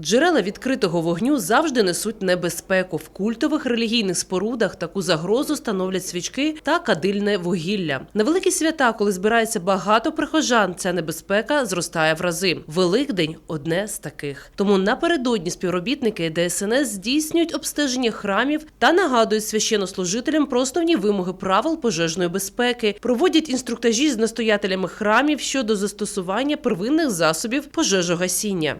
Джерела відкритого вогню завжди несуть небезпеку. В культових релігійних спорудах таку загрозу становлять свічки та кадильне вугілля. На великі свята, коли збирається багато прихожан, ця небезпека зростає в рази. Великдень одне з таких. Тому напередодні співробітники ДСНС здійснюють обстеження храмів та нагадують священнослужителям про основні вимоги правил пожежної безпеки, проводять інструктажі з настоятелями храмів щодо застосування первинних засобів пожежогасіння.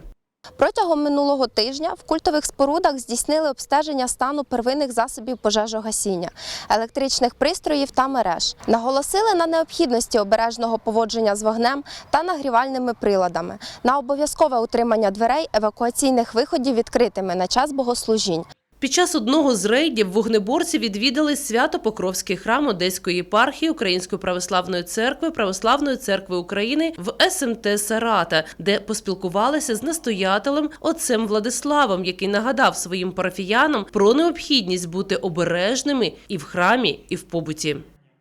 Протягом минулого тижня в культових спорудах здійснили обстеження стану первинних засобів пожежогасіння, електричних пристроїв та мереж. Наголосили на необхідності обережного поводження з вогнем та нагрівальними приладами, на обов'язкове утримання дверей евакуаційних виходів відкритими на час богослужінь. Під час одного з рейдів вогнеборці відвідали Свято-Покровський храм Одеської єпархії Української православної церкви Православної церкви України в СМТ Сарата, де поспілкувалися з настоятелем отцем Владиславом, який нагадав своїм парафіянам про необхідність бути обережними і в храмі, і в побуті.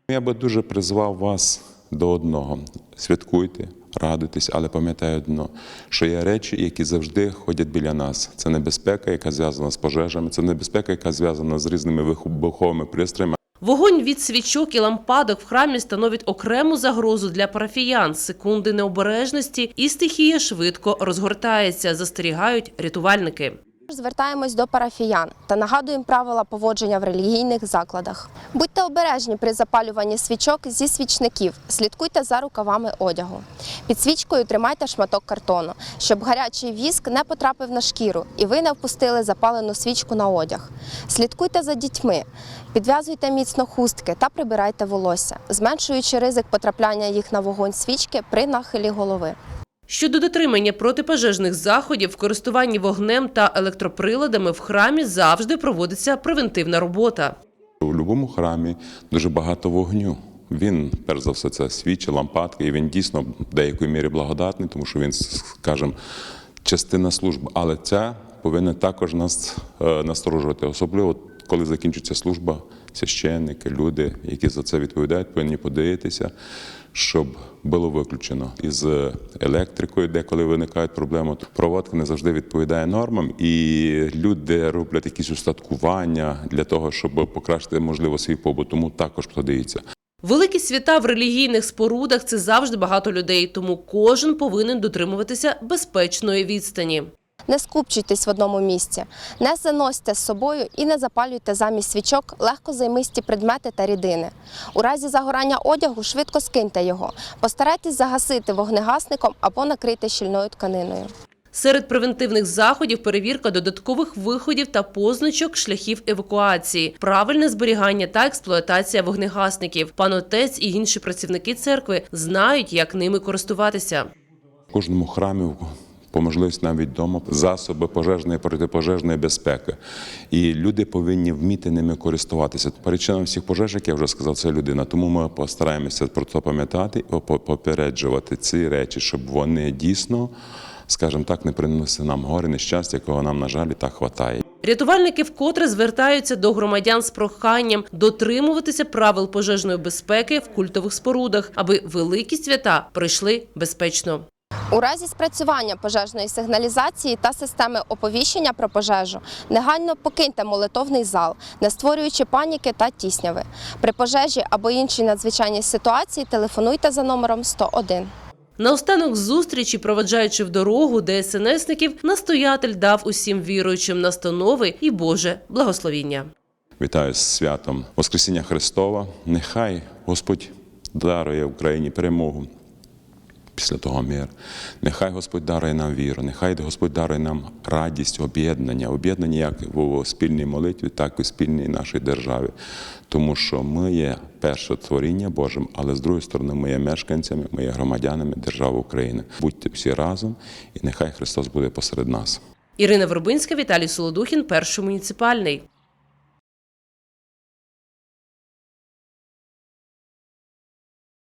Я би дуже призвав вас до одного: святкуйте, радуйтесь, але пам'ятаю одно, що є речі, які завжди ходять біля нас. Це небезпека, яка зв'язана з пожежами, це небезпека, яка зв'язана з різними вибуховими пристроями. Вогонь від свічок і лампадок в храмі становить окрему загрозу для парафіян. Секунди необережності і стихія швидко розгортається, застерігають рятувальники. Звертаємось до парафіян та нагадуємо правила поводження в релігійних закладах. Будьте обережні при запалюванні свічок зі свічників. Слідкуйте за рукавами одягу. Під свічкою тримайте шматок картону, щоб гарячий віск не потрапив на шкіру і ви не впустили запалену свічку на одяг. Слідкуйте за дітьми, підв'язуйте міцно хустки та прибирайте волосся, зменшуючи ризик потрапляння їх на вогонь свічки при нахилі голови. Щодо дотримання протипожежних заходів, в користуванні вогнем та електроприладами в храмі завжди проводиться превентивна робота. У будь-якому храмі дуже багато вогню. Він, перш за все, це свічі, лампадки, і він дійсно в деякої мірі благодатний, тому що він, скажімо, частина служби. Але ця повинна також нас е, насторожувати, особливо коли закінчиться служба, священники, люди, які за це відповідають, повинні подивитися, щоб було виключено із електрикою, деколи виникають проблеми. Проводка не завжди відповідає нормам, і люди роблять якісь устаткування для того, щоб покращити можливо свій побут. Тому також подивіться. Великі свята в релігійних спорудах це завжди багато людей, тому кожен повинен дотримуватися безпечної відстані. Не скупчуйтесь в одному місці, не заносьте з собою і не запалюйте замість свічок легкозаймисті предмети та рідини. У разі загорання одягу швидко скиньте його. Постарайтесь загасити вогнегасником або накрити щільною тканиною. Серед превентивних заходів перевірка додаткових виходів та позначок шляхів евакуації, правильне зберігання та експлуатація вогнегасників. Пан отець і інші працівники церкви знають, як ними користуватися. В кожному храмі по можливості навіть вдома засоби пожежної протипожежної безпеки. І люди повинні вміти ними користуватися. Причина всіх пожеж, як я вже сказав, це людина. Тому ми постараємося про це пам'ятати і попереджувати ці речі, щоб вони дійсно, скажімо так, не принесли нам горе, нещастя, якого нам, на жаль, і так хватає. Рятувальники вкотре звертаються до громадян з проханням дотримуватися правил пожежної безпеки в культових спорудах, аби великі свята пройшли безпечно. У разі спрацювання пожежної сигналізації та системи оповіщення про пожежу негайно покиньте молитовний зал, не створюючи паніки та тісняви. При пожежі або іншій надзвичайній ситуації телефонуйте за номером 101. Наостанок зустрічі, проведжаючи в дорогу ДСНСників, настоятель дав усім віруючим настанови і Боже благословіння. Вітаю з святом Воскресіння Христова. Нехай Господь дарує Україні перемогу. Після того мир. Нехай Господь дарує нам віру, нехай Господь дарує нам радість, об'єднання, об'єднання як в спільній молитві, так і в спільній нашій державі. Тому що ми є перше творіння Божим, але з другої сторони, ми є мешканцями, ми є громадянами держави України. Будьте всі разом, і нехай Христос буде посеред нас. Ірина Вербинська, Віталій Солодухін, перший муніципальний.